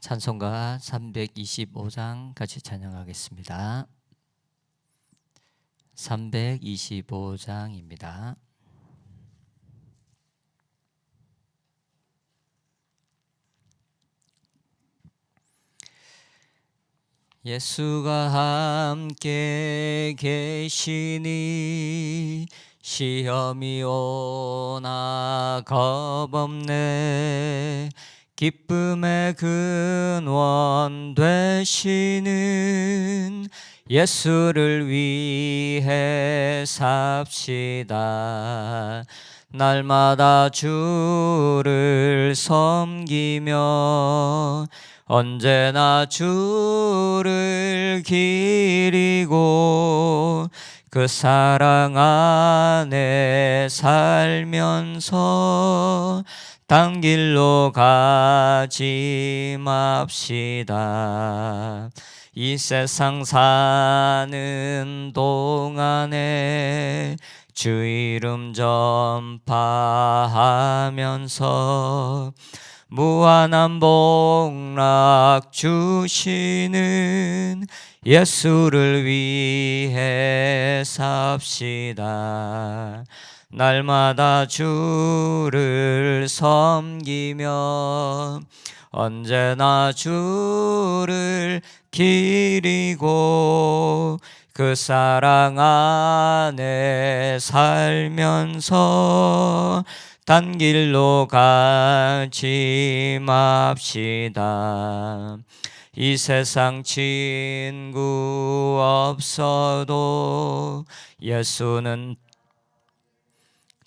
찬송가 325장 같이 찬양하겠습니다. 325장입니다. 예수가 함께 계시니 시험이 오나 겁없네 기쁨의 근원 되시는 예수를 위해 삽시다. 날마다 주를 섬기며 언제나 주를 기리고 그 사랑 안에 살면서 딴 길로 가지 맙시다. 이 세상 사는 동안에 주 이름 전파하면서 무한한 복락 주시는 예수를 위해 삽시다. 날마다 주를 섬기며 언제나 주를 기리고 그 사랑 안에 살면서 단 길로 가지 맙시다. 이 세상 친구 없어도 예수는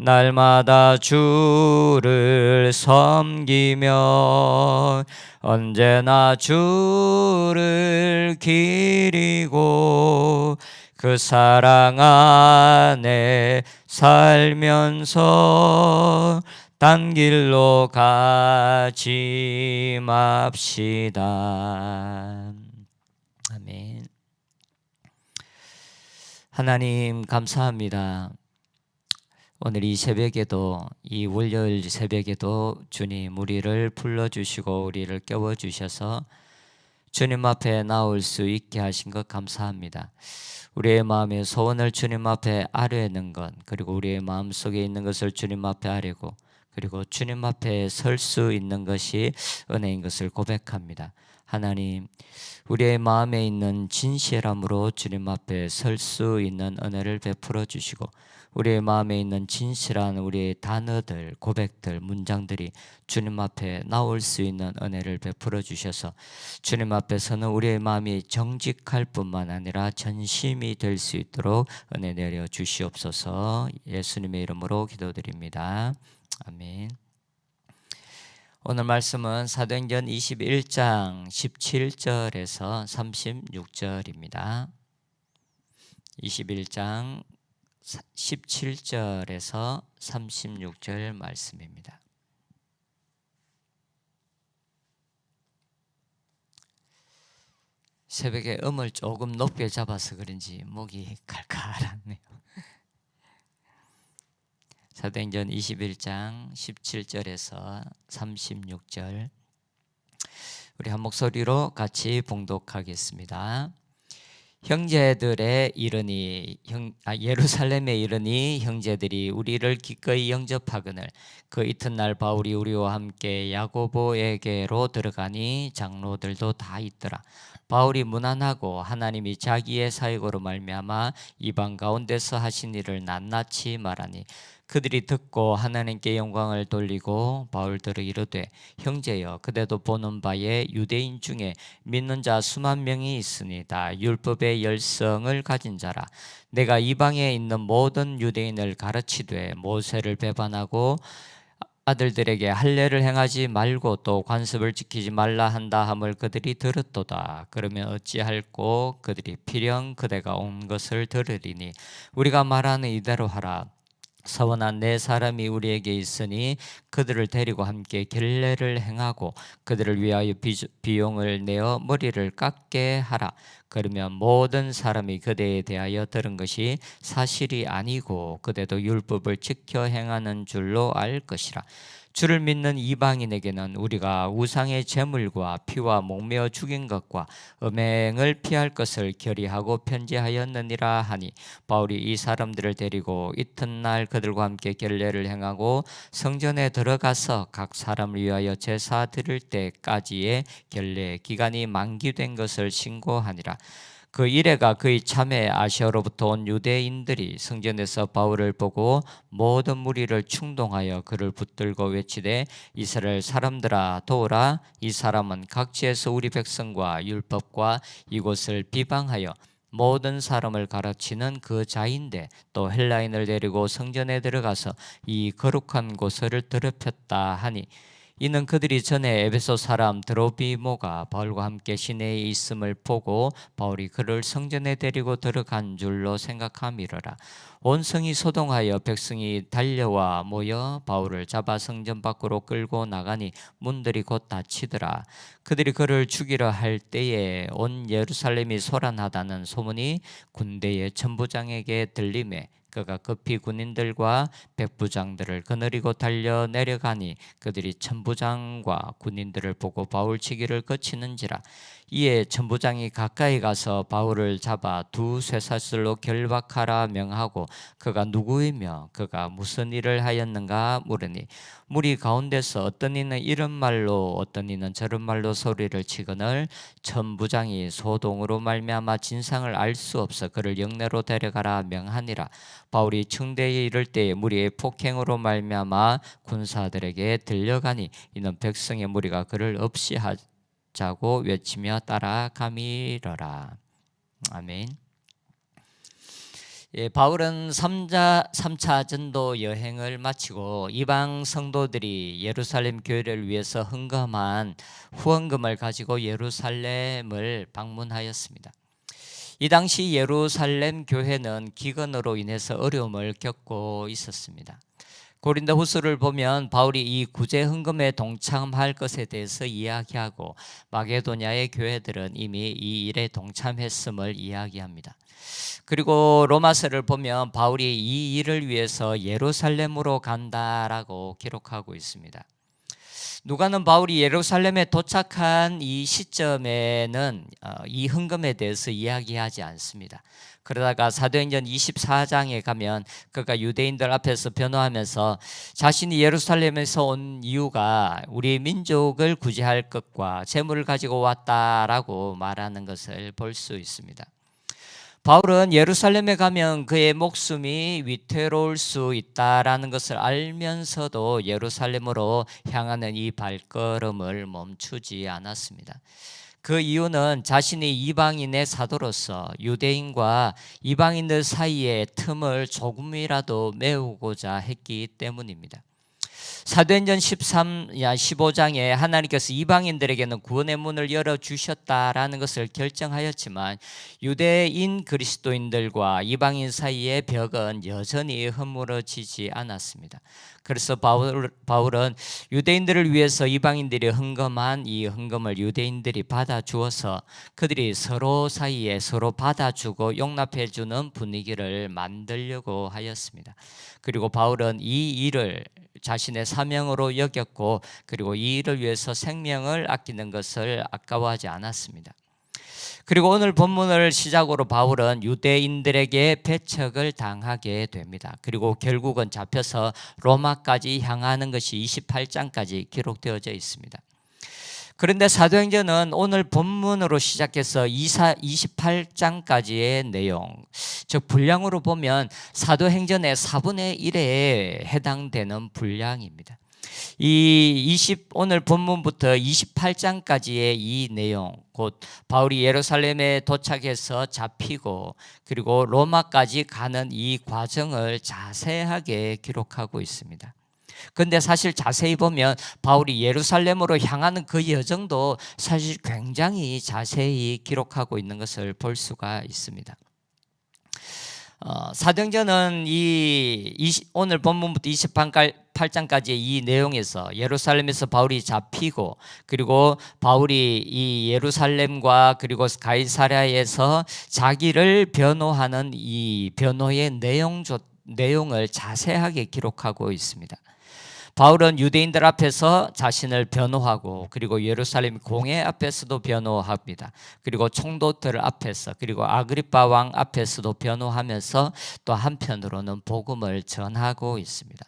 날마다 주를 섬기며 언제나 주를 기리고 그 사랑 안에 살면서 딴 길로 가지 맙시다. 아멘. 하나님 감사합니다. 오늘 이 새벽에도 이 월요일 새벽에도 주님 우리를 불러주시고 우리를 깨워주셔서 주님 앞에 나올 수 있게 하신 것 감사합니다. 우리의 마음의 소원을 주님 앞에 아뢰는 것 그리고 우리의 마음 속에 있는 것을 주님 앞에 아뢰고 그리고 주님 앞에 설 수 있는 것이 은혜인 것을 고백합니다. 하나님, 우리의 마음에 있는 진실함으로 주님 앞에 설 수 있는 은혜를 베풀어 주시고 우리의 마음에 있는 진실한 우리의 단어들, 고백들, 문장들이 주님 앞에 나올 수 있는 은혜를 베풀어 주셔서 주님 앞에서는 우리의 마음이 정직할 뿐만 아니라 전심이 될 수 있도록 은혜 내려 주시옵소서 예수님의 이름으로 기도드립니다. 아멘. 오늘 말씀은 사도행전 21장 17절에서 36절입니다. 21장 17절에서 36절 말씀입니다. 새벽에 음을 조금 높게 잡아서 그런지 목이 칼칼하네요. 사도행전 21장 17절에서 36절 우리 한 목소리로 같이 봉독하겠습니다. 형제들의 이르니 형, 아, 예루살렘에 이르니 형제들이 우리를 기꺼이 영접하거늘 그 이튿날 바울이 우리와 함께 야고보에게로 들어가니 장로들도 다 있더라. 바울이 무난하고 하나님이 자기의 사역으로 말미암아 이방 가운데서 하신 일을 낱낱이 말하니 그들이 듣고 하나님께 영광을 돌리고 바울들을 이르되 형제여 그대도 보는 바에 유대인 중에 믿는 자 수만 명이 있으니다 율법의 열성을 가진 자라 내가 이방에 있는 모든 유대인을 가르치되 모세를 배반하고 아들들에게 할례를 행하지 말고 또 관습을 지키지 말라 한다 함을 그들이 들었도다. 그러면 어찌할꼬 그들이 필연 그대가 온 것을 들으리니 우리가 말하는 이대로 하라. 서원한 네 사람이 우리에게 있으니 그들을 데리고 함께 결례를 행하고 그들을 위하여 비용을 내어 머리를 깎게 하라. 그러면 모든 사람이 그대에 대하여 들은 것이 사실이 아니고 그대도 율법을 지켜 행하는 줄로 알 것이라. 주를 믿는 이방인에게는 우리가 우상의 제물과 피와 목매어 죽인 것과 음행을 피할 것을 결의하고 편지하였느니라 하니 바울이 이 사람들을 데리고 이튿날 그들과 함께 결례를 행하고 성전에 들어가서 각 사람을 위하여 제사 드릴 때까지의 결례 기간이 만기된 것을 신고하니라 그 이래가 그의 참에 아시아로부터 온 유대인들이 성전에서 바울을 보고 모든 무리를 충동하여 그를 붙들고 외치되 이스라엘 사람들아 도우라. 이 사람은 각지에서 우리 백성과 율법과 이곳을 비방하여 모든 사람을 가르치는 그 자인데 또 헬라인을 데리고 성전에 들어가서 이 거룩한 곳을 더럽혔다 하니 이는 그들이 전에 에베소 사람 드로비모가 바울과 함께 시내에 있음을 보고 바울이 그를 성전에 데리고 들어간 줄로 생각함이러라. 온 성이 소동하여 백성이 달려와 모여 바울을 잡아 성전 밖으로 끌고 나가니 문들이 곧 닫히더라. 그들이 그를 죽이려 할 때에 온 예루살렘이 소란하다는 소문이 군대의 천부장에게 들림에 그가 급히 군인들과 백부장들을 거느리고 달려 내려가니 그들이 천부장과 군인들을 보고 바울치기를 거치는지라 이에 천부장이 가까이 가서 바울을 잡아 두 쇠사슬로 결박하라 명하고 그가 누구이며 그가 무슨 일을 하였는가 물으니 무리 가운데서 어떤 이는 이런 말로 어떤 이는 저런 말로 소리를 치거늘 천부장이 소동으로 말미암아 진상을 알 수 없어 그를 영내로 데려가라 명하니라. 바울이 청대에 이를 때에 무리의 폭행으로 말미암아 군사들에게 들려가니 이는 백성의 무리가 그를 없이 하 자고 외치며 따라가미러라 아멘. 예, 바울은 3자, 3차 전도 여행을 마치고 이방 성도들이 예루살렘 교회를 위해서 헌금한 후원금을 가지고 예루살렘을 방문하였습니다. 이 당시 예루살렘 교회는 기근으로 인해서 어려움을 겪고 있었습니다. 고린도 후서를 보면 바울이 이 구제 헌금에 동참할 것에 대해서 이야기하고 마게도냐의 교회들은 이미 이 일에 동참했음을 이야기합니다. 그리고 로마서를 보면 바울이 이 일을 위해서 예루살렘으로 간다라고 기록하고 있습니다. 누가는 바울이 예루살렘에 도착한 이 시점에는 어, 이 헌금에 대해서 이야기하지 않습니다. 그러다가 사도행전 24장에 가면 그가 유대인들 앞에서 변호하면서 자신이 예루살렘에서 온 이유가 우리 민족을 구제할 것과 재물을 가지고 왔다라고 말하는 것을 볼 수 있습니다. 바울은 예루살렘에 가면 그의 목숨이 위태로울 수 있다라는 것을 알면서도 예루살렘으로 향하는 이 발걸음을 멈추지 않았습니다. 그 이유는 자신이 이방인의 사도로서 유대인과 이방인들 사이의 틈을 조금이라도 메우고자 했기 때문입니다. 사도행전 13, 15장에 하나님께서 이방인들에게는 구원의 문을 열어 주셨다라는 것을 결정하였지만 유대인 그리스도인들과 이방인 사이의 벽은 여전히 허물어지지 않았습니다. 그래서 바울, 바울은 유대인들을 위해서 이방인들이 헌금한 이 헌금을 유대인들이 받아 주어서 그들이 서로 사이에 서로 받아 주고 용납해 주는 분위기를 만들려고 하였습니다. 그리고 바울은 이 일을 자신의 사명으로 여겼고 그리고 이 일을 위해서 생명을 아끼는 것을 아까워하지 않았습니다. 그리고 오늘 본문을 시작으로 바울은 유대인들에게 배척을 당하게 됩니다. 그리고 결국은 잡혀서 로마까지 향하는 것이 28장까지 기록되어져 있습니다. 그런데 사도행전은 오늘 본문으로 시작해서 28장까지의 내용, 즉 분량으로 보면 사도행전의 4분의 1에 해당되는 분량입니다. 이 20, 오늘 본문부터 28장까지의 이 내용, 곧 바울이 예루살렘에 도착해서 잡히고 그리고 로마까지 가는 이 과정을 자세하게 기록하고 있습니다. 근데 사실 자세히 보면 바울이 예루살렘으로 향하는 그 여정도 사실 굉장히 자세히 기록하고 있는 것을 볼 수가 있습니다. 어, 사도행전은 이 20, 오늘 본문부터 28장까지의 이 내용에서 예루살렘에서 바울이 잡히고 그리고 바울이 이 예루살렘과 그리고 가이사랴에서 자기를 변호하는 이 변호의 내용 내용을 자세하게 기록하고 있습니다. 바울은 유대인들 앞에서 자신을 변호하고 그리고 예루살렘 공회 앞에서도 변호합니다. 그리고 총독들 앞에서 그리고 아그리파 왕 앞에서도 변호하면서 또 한편으로는 복음을 전하고 있습니다.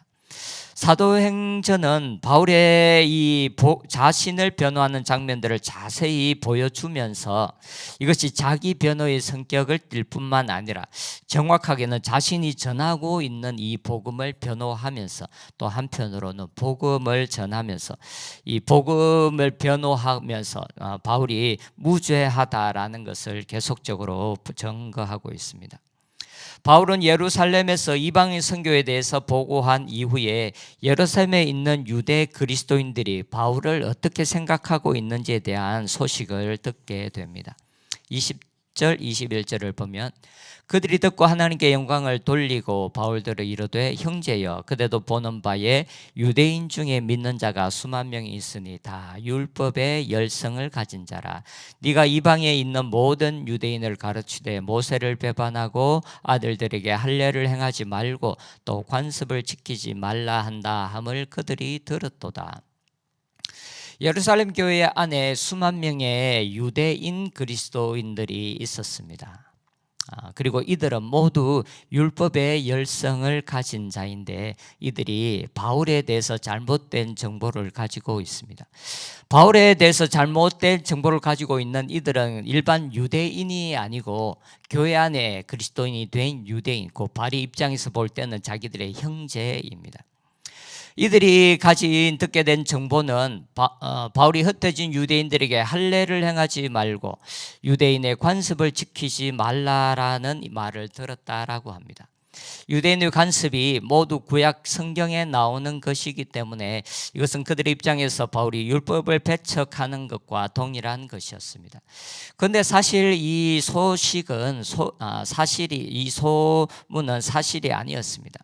사도행전은 바울의 이 자신을 변호하는 장면들을 자세히 보여주면서 이것이 자기 변호의 성격을 띌 뿐만 아니라 정확하게는 자신이 전하고 있는 이 복음을 변호하면서 또 한편으로는 복음을 전하면서 이 복음을 변호하면서 어, 바울이 무죄하다라는 것을 계속적으로 증거하고 있습니다. 바울은 예루살렘에서 이방인 선교에 대해서 보고한 이후에 예루살렘에 있는 유대 그리스도인들이 바울을 어떻게 생각하고 있는지에 대한 소식을 듣게 됩니다. 20 절 21절을 보면 그들이 듣고 하나님께 영광을 돌리고 바울들을 이르되 형제여 그대도 보는 바에 유대인 중에 믿는 자가 수만 명이 있으니 다 율법의 열성을 가진 자라. 네가 이방에 있는 모든 유대인을 가르치되 모세를 배반하고 아들들에게 할례를 행하지 말고 또 관습을 지키지 말라 한다 함을 그들이 들었도다 예루살렘 교회 안에 수만 명의 유대인 그리스도인들이 있었습니다. 아, 그리고 이들은 모두 율법의 열성을 가진 자인데 이들이 바울에 대해서 잘못된 정보를 가지고 있습니다. 바울에 대해서 잘못된 정보를 가지고 있는 이들은 일반 유대인이 아니고 교회 안에 그리스도인이 된 유대인, 그 바리 입장에서 볼 때는 자기들의 형제입니다. 이들이 가진 듣게 된 정보는 바, 어, 울이 흩어진 유대인들에게 할례를 행하지 말고 유대인의 관습을 지키지 말라라는 말을 들었다라고 합니다. 유대인의 관습이 모두 구약 성경에 나오는 것이기 때문에 이것은 그들의 입장에서 바울이 율법을 배척하는 것과 동일한 것이었습니다. 그런데 사실 이 소식은 소, 아, 사실이 이 소문은 사실이 아니었습니다.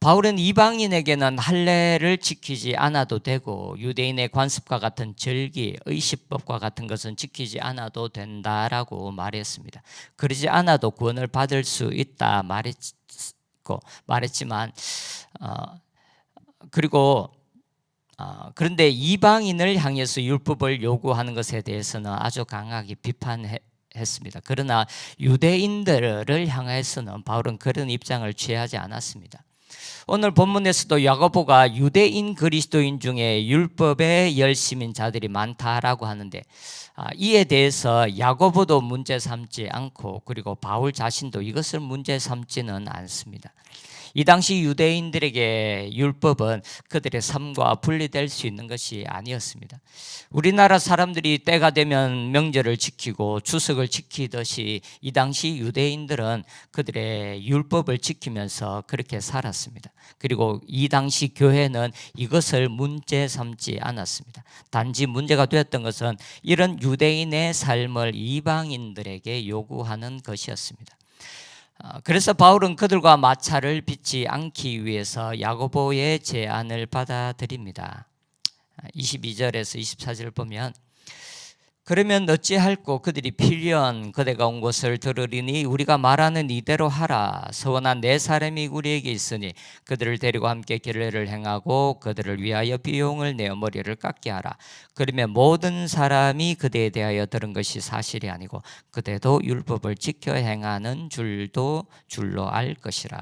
바울은 이방인에게는 할례를 지키지 않아도 되고 유대인의 관습과 같은 절기, 의식법과 같은 것은 지키지 않아도 된다라고 말했습니다. 그러지 않아도 구원을 받을 수 있다 말했고 말했지만 어, 그리고 어, 그런데 이방인을 향해서 율법을 요구하는 것에 대해서는 아주 강하게 비판해. 했습니다. 그러나 유대인들을 향해서는 바울은 그런 입장을 취하지 않았습니다. 오늘 본문에서도 야고보가 유대인 그리스도인 중에 율법에 열심인 자들이 많다라고 하는데 아, 이에 대해서 야고보도 문제 삼지 않고 그리고 바울 자신도 이것을 문제 삼지는 않습니다. 이 당시 유대인들에게 율법은 그들의 삶과 분리될 수 있는 것이 아니었습니다. 우리나라 사람들이 때가 되면 명절을 지키고 추석을 지키듯이 이 당시 유대인들은 그들의 율법을 지키면서 그렇게 살았습니다. 그리고 이 당시 교회는 이것을 문제 삼지 않았습니다. 단지 문제가 되었던 것은 이런 유대인의 삶을 이방인들에게 요구하는 것이었습니다. 어, 그래서 바울은 그들과 마찰을 빚지 않기 위해서 야고보의 제안을 받아들입니다. 22절에서 24절 보면 그러면 어찌할꼬? 그들이 필연 그대가 온 것을 들으리니 우리가 말하는 이대로 하라. 서원한 네 사람이 우리에게 있으니 그들을 데리고 함께 결례를 행하고 그들을 위하여 비용을 내어 머리를 깎게 하라. 그러면 모든 사람이 그대에 대하여 들은 것이 사실이 아니고 그대도 율법을 지켜 행하는 줄도 줄로 알 것이라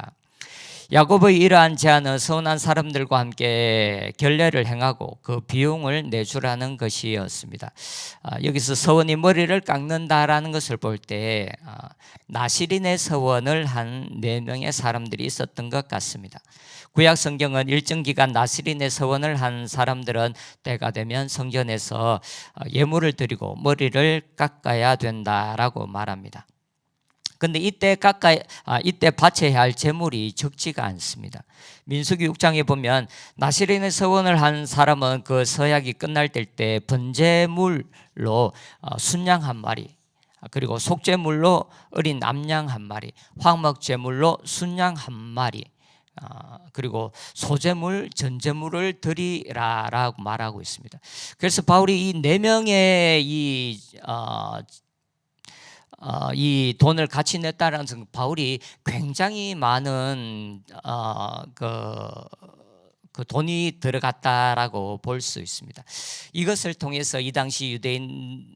야곱의 이러한 제안은 서운한 사람들과 함께 결례를 행하고 그 비용을 내주라는 것이었습니다. 아, 여기서 서원이 머리를 깎는다라는 것을 볼때 아, 나시린의 서원을 한 네 명의 사람들이 있었던 것 같습니다. 구약 성경은 일정 기간 나시린의 서원을 한 사람들은 때가 되면 성전에서 아, 예물을 드리고 머리를 깎아야 된다라고 말합니다. 근데 이때 가까이 아, 이때 바쳐야 할 재물이 적지가 않습니다. 민수기 6장에 보면 나시린의 서원을 한 사람은 그 서약이 끝날 때 번제물로 어, 순양 한 마리 그리고 속죄물로 어린 남양 한 마리, 화목제물로 순양 한 마리, 어, 그리고 소재물, 전제물을 드리라라고 말하고 있습니다. 그래서 바울이 이 네 명의 이 어, 어, 이 돈을 같이 냈다라는 것은 바울이 굉장히 많은 어, 그, 그 돈이 들어갔다라고 볼 수 있습니다. 이것을 통해서 이 당시 유대인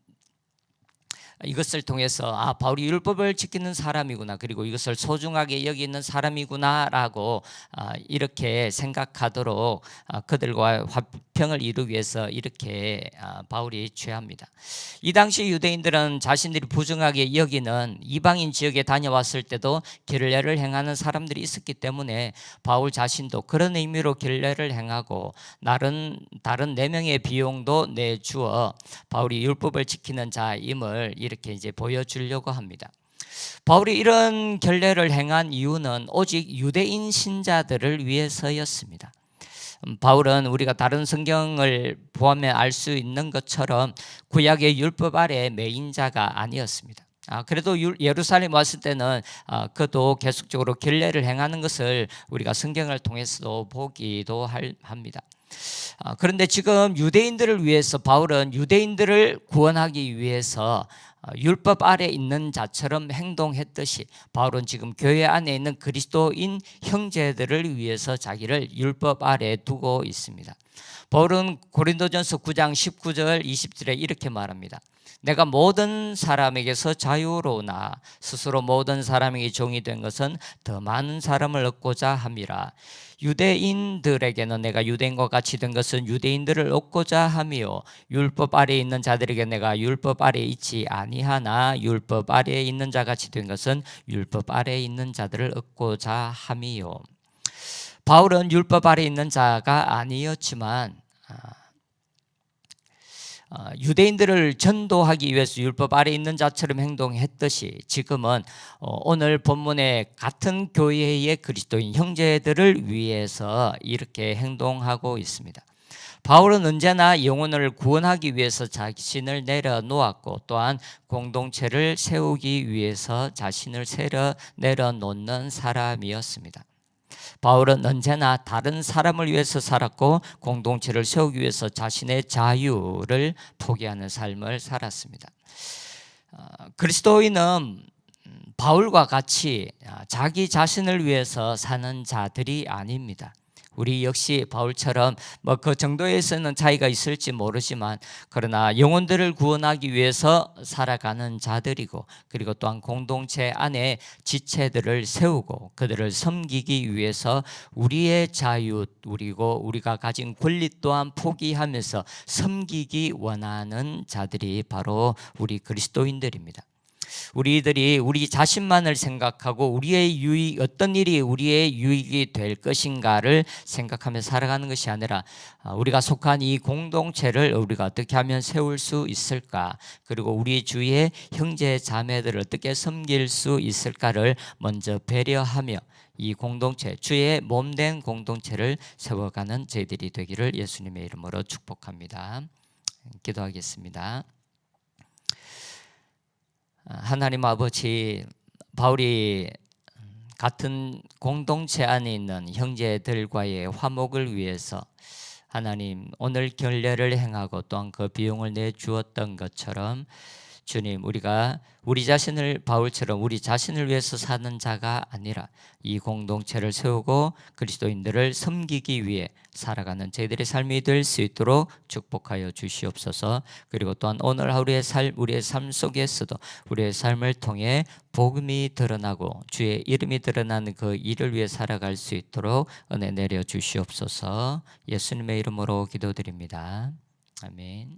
이것을 통해서 아 바울이 율법을 지키는 사람이구나 그리고 이것을 소중하게 여기는 사람이구나라고 아, 이렇게 생각하도록 아, 그들과 화평을 이루기 위해서 이렇게 아, 바울이 취합니다. 이 당시 유대인들은 자신들이 부정하게 여기는 이방인 지역에 다녀왔을 때도 결례를 행하는 사람들이 있었기 때문에 바울 자신도 그런 의미로 결례를 행하고 다른 다른 네 명의 비용도 내주어 바울이 율법을 지키는 자임을 이렇게 이제 보여주려고 합니다. 바울이 이런 결례를 행한 이유는 오직 유대인 신자들을 위해서였습니다. 음, 바울은 우리가 다른 성경을 보면 알 수 있는 것처럼 구약의 율법 아래 메인자가 아니었습니다. 아, 그래도 예루살렘 왔을 때는 아, 그도 계속적으로 결례를 행하는 것을 우리가 성경을 통해서도 보기도 할, 합니다. 아, 그런데 지금 유대인들을 위해서 바울은 유대인들을 구원하기 위해서 어, 율법 아래 있는 자처럼 행동했듯이 바울은 지금 교회 안에 있는 그리스도인 형제들을 위해서 자기를 율법 아래 두고 있습니다. 바울은 고린도전서 9장 19절 20절에 이렇게 말합니다. 내가 모든 사람에게서 자유로우나 스스로 모든 사람에게 종이 된 것은 더 많은 사람을 얻고자 함이라. 유대인들에게는 내가 유대인과 같이 된 것은 유대인들을 얻고자 함이요 율법 아래에 있는 자들에게 내가 율법 아래에 있지 아니하나 율법 아래에 있는 자 같이 된 것은 율법 아래에 있는 자들을 얻고자 함이요. 바울은 율법 아래에 있는 자가 아니었지만 아, 어, 유대인들을 전도하기 위해서 율법 아래 있는 자처럼 행동했듯이 지금은 어, 오늘 본문의 같은 교회의 그리스도인 형제들을 위해서 이렇게 행동하고 있습니다. 바울은 언제나 영혼을 구원하기 위해서 자신을 내려놓았고 또한 공동체를 세우기 위해서 자신을 내려놓는 사람이었습니다. 바울은 언제나 다른 사람을 위해서 살았고 공동체를 세우기 위해서 자신의 자유를 포기하는 삶을 살았습니다. 어, 그리스도인은 바울과 같이 자기 자신을 위해서 사는 자들이 아닙니다. 우리 역시 바울처럼 뭐 그 정도에서는 차이가 있을지 모르지만 그러나 영혼들을 구원하기 위해서 살아가는 자들이고 그리고 또한 공동체 안에 지체들을 세우고 그들을 섬기기 위해서 우리의 자유 그리고 우리가 가진 권리 또한 포기하면서 섬기기 원하는 자들이 바로 우리 그리스도인들입니다. 우리들이 우리 자신만을 생각하고 우리의 유익 어떤 일이 우리의 유익이 될 것인가를 생각하며 살아가는 것이 아니라 아, 우리가 속한 이 공동체를 우리가 어떻게 하면 세울 수 있을까 그리고 우리 주위의 형제 자매들을 어떻게 섬길 수 있을까를 먼저 배려하며 이 공동체 주의 몸된 공동체를 세워가는 저희들이 되기를 예수님의 이름으로 축복합니다. 기도하겠습니다. 하나님 아버지 바울이 같은 공동체 안에 있는 형제들과의 화목을 위해서 하나님 오늘 결례를 행하고 또한 그 비용을 내 주었던 것처럼 주님 우리가 우리 자신을 바울처럼 우리 자신을 위해서 사는 자가 아니라 이 공동체를 세우고 그리스도인들을 섬기기 위해 살아가는 저희들의 삶이 될 수 있도록 축복하여 주시옵소서. 그리고 또한 오늘 하루의 삶 우리의 삶 속에서도 우리의 삶을 통해 복음이 드러나고 주의 이름이 드러나는 그 일을 위해 살아갈 수 있도록 은혜 내려 주시옵소서. 예수님의 이름으로 기도드립니다. 아멘.